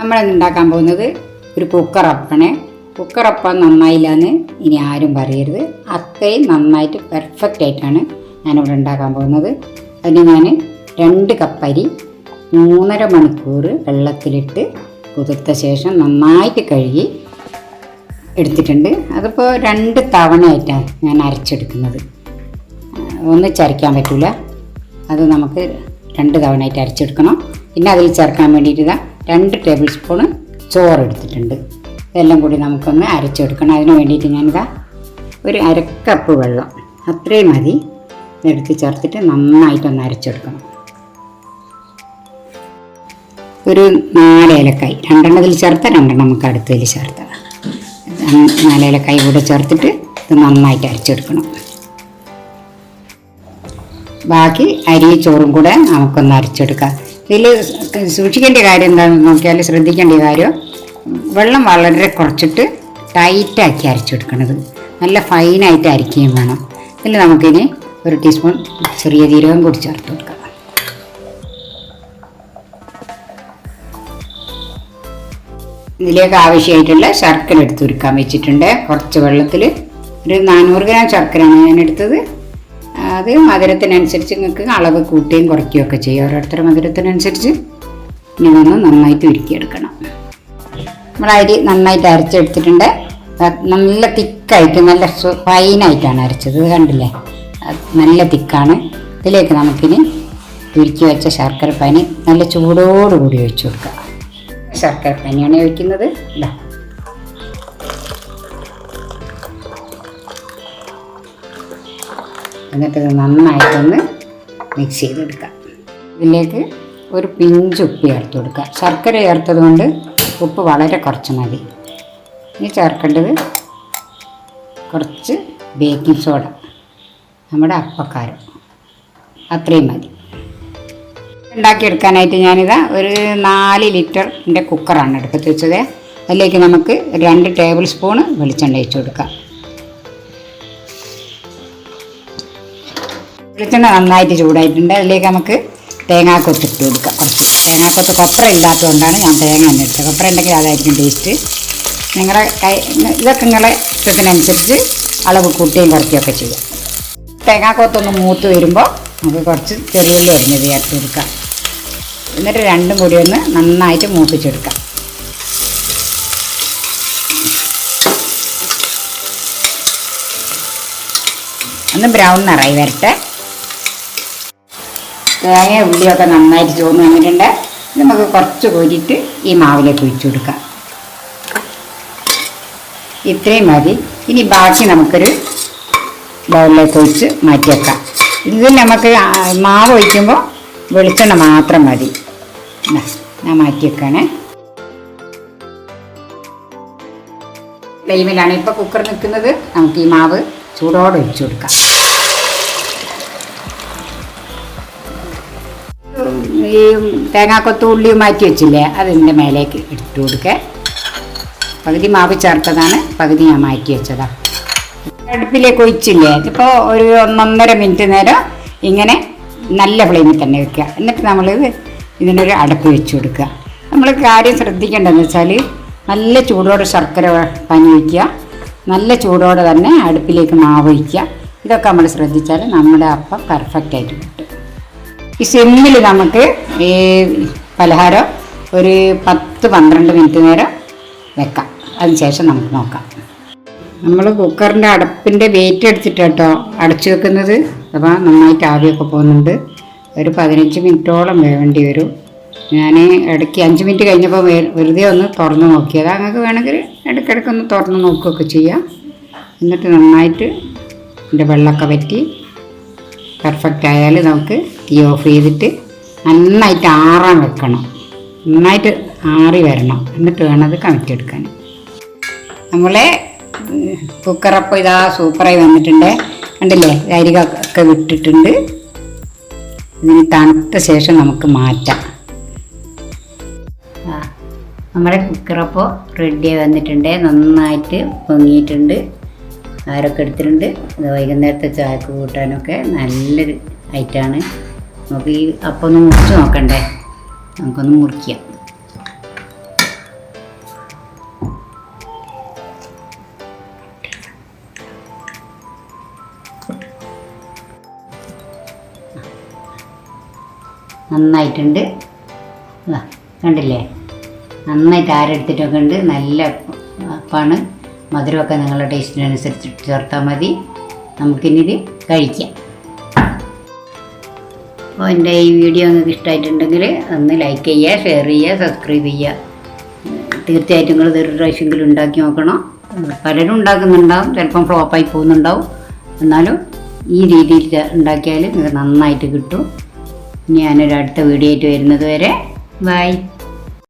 നമ്മളിന്ന് ഉണ്ടാക്കാൻ പോകുന്നത്? ഒരു കുക്കറപ്പാണ് കുക്കറപ്പം നന്നായില്ലാന്ന് ഇനി ആരും പറയരുത്. അത്രയും നന്നായിട്ട് പെർഫെക്റ്റ് ആയിട്ടാണ് ഞാനിവിടെ ഉണ്ടാക്കാൻ പോകുന്നത്. അതിന് ഞാൻ രണ്ട് കപ്പരി മൂന്നര മണിക്കൂർ വെള്ളത്തിലിട്ട് കുതിർത്ത ശേഷം നന്നായിട്ട് കഴുകി എടുത്തിട്ടുണ്ട്. അതിപ്പോൾ രണ്ട് തവണയായിട്ടാണ് ഞാൻ അരച്ചെടുക്കുന്നത്. ഒന്ന് ചരയ്ക്കാൻ പറ്റില്ല അത് നമുക്ക് രണ്ട് തവണയായിട്ട് അരച്ചെടുക്കണം. പിന്നെ അതിൽ ചേർക്കാൻ വേണ്ടിയിട്ട് രണ്ട് ടേബിൾ സ്പൂണ് ചോറ് എടുത്തിട്ടുണ്ട്. ഇതെല്ലാം കൂടി നമുക്കൊന്ന് അരച്ചെടുക്കണം. അതിന് വേണ്ടിയിട്ട് ഞാനിതാ ഒരു അരക്കപ്പ് വെള്ളം അത്രയും മതി. ഇതെടുത്ത് ചേർത്തിട്ട് നന്നായിട്ടൊന്ന് അരച്ചെടുക്കണം. ഒരു നാല് ഏലക്കായി. രണ്ടെണ്ണത്തിൽ ചേർത്ത രണ്ടെണ്ണം നമുക്ക് അടുത്തതിൽ ചേർത്താം. നാല് ഏലക്കായി കൂടെ ചേർത്തിട്ട് ഇത് നന്നായിട്ട് അരച്ചെടുക്കണം. ബാക്കി അരി ചോറും കൂടെ നമുക്കൊന്ന് അരച്ചെടുക്കാം. ഇതിൽ സൂക്ഷിക്കേണ്ട കാര്യം എന്താണെന്ന് നോക്കിയാൽ ശ്രദ്ധിക്കേണ്ട കാര്യം വെള്ളം വളരെ കുറച്ചിട്ട് ടൈറ്റാക്കി അരച്ചെടുക്കണത്. നല്ല ഫൈനായിട്ട് അരയ്ക്കുകയും വേണം. ഇതിൽ നമുക്കിനി ഒരു ടീസ്പൂൺ ചെറിയ ജീരകം കൂടി ചേർത്ത് കൊടുക്കാം. ഇതിലേക്ക് ആവശ്യമായിട്ടുള്ള ശർക്കര എടുത്ത് ഉരുക്കാൻ വെച്ചിട്ടുണ്ട്. കുറച്ച് വെള്ളത്തിൽ ഒരു നാനൂറ് ഗ്രാം ശർക്കരയാണ് ഞാൻ എടുത്തത് അത് മധുരത്തിനനുസരിച്ച് നിങ്ങൾക്ക് അളവ് കൂട്ടുകയും കുറയ്ക്കുകയും ഒക്കെ ചെയ്യും. ഓരോരുത്തരുടെ മധുരത്തിനനുസരിച്ച് ഇനി ഇതൊന്ന് നന്നായിട്ട് ഉരുക്കിയെടുക്കണം. നമ്മൾ അരി നന്നായിട്ട് അരച്ചെടുത്തിട്ടുണ്ട്. നല്ല തിക്കായിട്ട് നല്ല ഫൈനായിട്ടാണ് അരച്ചത്. ഇത് കണ്ടില്ലേ? നല്ല തിക്കാണ്. ഇതിലേക്ക് നമുക്കിനി ഉരുക്കി വെച്ച ശർക്കര പനി നല്ല ചൂടോടുകൂടി ഒഴിച്ചു കൊടുക്കുക ശർക്കര പനിയാണ് ഒഴിക്കുന്നത്. ഇതാ. എന്നിട്ട് നന്നായിട്ടൊന്ന് മിക്സ് ചെയ്തെടുക്കാം ഇതിലേക്ക് ഒരു പിഞ്ച് ഉപ്പ് ചേർത്ത് കൊടുക്കുക. ശർക്കര ചേർത്തത് കൊണ്ട് ഉപ്പ് വളരെ കുറച്ച് മതി. ഇനി ചേർക്കേണ്ടത് കുറച്ച് ബേക്കിംഗ് സോഡ നമ്മുടെ അപ്പക്കാരം. അത്രയും മതി. ഉണ്ടാക്കിയെടുക്കാനായിട്ട് ഞാനിതാ ഒരു നാല് ലിറ്ററിന്റെ കുക്കറാണ് എടുക്കത്ത് വെച്ചത്. അതിലേക്ക് നമുക്ക് രണ്ട് ടേബിൾ സ്പൂണ് വെളിച്ചെണ്ണ ഒഴിച്ചു കൊടുക്കാം. വെളിച്ചെണ്ണ നന്നായിട്ട് ചൂടായിട്ടുണ്ട്. അതിലേക്ക് നമുക്ക് തേങ്ങാക്കൊത്ത് ഇട്ട് കൊടുക്കാം. കുറച്ച് തേങ്ങാക്കൊത്ത് കൊപ്ര ഇല്ലാത്തതുകൊണ്ടാണ് ഞാൻ തേങ്ങ തന്നെ ഇട്ടത്. കൊപ്ര ഉണ്ടെങ്കിൽ അതായിരിക്കും ടേസ്റ്റ്. നിങ്ങളുടെ കൈ ഇതൊക്കെ നിങ്ങളെ ഇഷ്ടത്തിനനുസരിച്ച് അളവ് കൂട്ടുകയും കുറയ്ക്കുകയൊക്കെ ചെയ്യാം. തേങ്ങാക്കൊത്തൊന്ന് മൂത്ത് വരുമ്പോൾ നമുക്ക് കുറച്ച് ചെറിയുള്ളി അരിഞ്ഞത് ചേർത്ത് കൊടുക്കാം. എന്നിട്ട് രണ്ടും കൂടി ഒന്ന് നന്നായിട്ട് മൂപ്പിച്ചെടുക്കാം. ഒന്ന് ബ്രൗൺ നിറയി വരട്ടെ. തേങ്ങ ഉള്ളിയൊക്കെ നന്നായിട്ട് ചോന്ന് വന്നിട്ടുണ്ട്. നമുക്ക് കുറച്ച് കോരിയിട്ട് ഈ മാവിലേക്ക് ഒഴിച്ചു കൊടുക്കാം. ഇത്രയും മതി. ഇനി ബാക്കി നമുക്കൊരു ബൗളിലേക്ക് ഒഴിച്ച് മാറ്റി വെക്കാം ഇതിൽ നമുക്ക് മാവ് ഒഴിക്കുമ്പോൾ വെളിച്ചെണ്ണ മാത്രം മതി. ഞാൻ മാറ്റി വെക്കാണേ ഫ്ലെയിമിലാണ് ഇപ്പോൾ കുക്കർ നിൽക്കുന്നത്. നമുക്ക് ഈ മാവ് ചൂടോടെ ഒഴിച്ചു കൊടുക്കാം. ഈ തേങ്ങാക്കൊത്ത് ഉള്ളി മാറ്റി വെച്ചില്ലേ അതിന്റെ മേലേക്ക് ഇട്ട് കൊടുക്കുക പകുതി മാവ് ചേർത്തതാണ് പകുതി ഞാൻ മാറ്റി വെച്ചതാ. അടുപ്പിലേക്ക് ഒഴിച്ചില്ലേ ഇതിപ്പോൾ ഒരു ഒന്നൊന്നര മിനിറ്റ് നേരം ഇങ്ങനെ നല്ല ഫ്ലെയിമിൽ തന്നെ വെക്കുക. എന്നിട്ട് നമ്മൾ ഇതിനൊരു അടപ്പ് വെച്ച് കൊടുക്കുക. നമ്മൾ കാര്യം ശ്രദ്ധിക്കേണ്ടതെന്ന് വെച്ചാൽ നല്ല ചൂടോടെ ശർക്കര പനി വയ്ക്കുക നല്ല ചൂടോടെ തന്നെ അടുപ്പിലേക്ക് മാവ് വയ്ക്കുക ഇതൊക്കെ നമ്മൾ ശ്രദ്ധിച്ചാൽ നമ്മുടെ അപ്പം പെർഫെക്റ്റ് ആയിട്ട് കിട്ടും. ഈ സിമ്മിൽ നമുക്ക് ഈ പലഹാരം ഒരു പത്ത് പന്ത്രണ്ട് മിനിറ്റ് നേരം വെക്കാം. അതിനുശേഷം നമുക്ക് നോക്കാം. നമ്മൾ കുക്കറിന്റെ അടപ്പിന്റെ വെയിറ്റ് എടുത്തിട്ട് കേട്ടോ അടച്ചു വെക്കുന്നത്. അപ്പോൾ നന്നായിട്ട് ആവിയൊക്കെ പോകുന്നുണ്ട്. ഒരു പതിനഞ്ച് മിനിറ്റോളം വേണ്ടി വരും. ഞാൻ ഇടയ്ക്ക് അഞ്ച് മിനിറ്റ് കഴിഞ്ഞപ്പോൾ വെറുതെ ഒന്ന് തുറന്ന് നോക്കിയത്. അങ്ങനെ വേണമെങ്കിൽ ഇടയ്ക്കിടയ്ക്ക് ഒന്ന് തുറന്ന് നോക്കുകയൊക്കെ ചെയ്യാം. എന്നിട്ട് നന്നായിട്ട് എന്റെ വെള്ളമൊക്കെ വറ്റി പെർഫെക്റ്റ് ആയാൽ നമുക്ക് തീ ഓഫ് ചെയ്തിട്ട് നന്നായിട്ട് ആറാൻ വെക്കണം. നന്നായിട്ട് ആറി വരണം. എന്നിട്ട് വേണം അത് കമിറ്റെടുക്കാൻ നമ്മളെ കുക്കറപ്പം ഇതാ സൂപ്പറായി വന്നിട്ടുണ്ട്. കണ്ടില്ലേ? അരിക ഒക്കെ വിട്ടിട്ടുണ്ട്. ഇതിന് തണുത്ത ശേഷം നമുക്ക് മാറ്റാം. നമ്മുടെ കുക്കറപ്പോൾ റെഡിയായി വന്നിട്ടുണ്ട്. നന്നായിട്ട് പൊങ്ങിയിട്ടുണ്ട്. ആരൊക്കെ എടുത്തിട്ടുണ്ട്. അത് വൈകുന്നേരത്തെ ചായക്ക് കൂട്ടാനൊക്കെ നല്ലൊരു ഐറ്റാണ്. നമുക്ക് ഈ അപ്പം ഒന്ന് മുറിച്ച് നോക്കണ്ടേ? നമുക്കൊന്ന് മുറിക്കാം. നന്നായിട്ടുണ്ട്. കണ്ടില്ലേ? നന്നായിട്ട് ആരെടുത്തിട്ടൊക്കെ ഉണ്ട്. നല്ല അപ്പാണ് മധുരമൊക്കെ നിങ്ങളുടെ ടേസ്റ്റിനനുസരിച്ച് ചേർത്താൽ മതി. നമുക്കിനി ഇത് കഴിക്കാം. അപ്പോൾ എന്റെ ഈ വീഡിയോ നിങ്ങൾക്ക് ഇഷ്ടമായിട്ടുണ്ടെങ്കിൽ ഒന്ന് ലൈക്ക് ചെയ്യുക ഷെയർ ചെയ്യുക സബ്സ്ക്രൈബ് ചെയ്യുക. തീർച്ചയായിട്ടും നിങ്ങൾ ഇതൊരു പ്രാവശ്യമെങ്കിലും ഉണ്ടാക്കി നോക്കണം. പലരും ഉണ്ടാക്കുന്നുണ്ടാവും ചിലപ്പം ഫ്ലോപ്പായി പോകുന്നുണ്ടാവും. എന്നാലും ഈ രീതിയിൽ ഉണ്ടാക്കിയാൽ നിങ്ങൾക്ക് നന്നായിട്ട് കിട്ടും. ഞാനൊരു അടുത്ത വീഡിയോ ആയിട്ട് വരുന്നത് വരെ ബൈ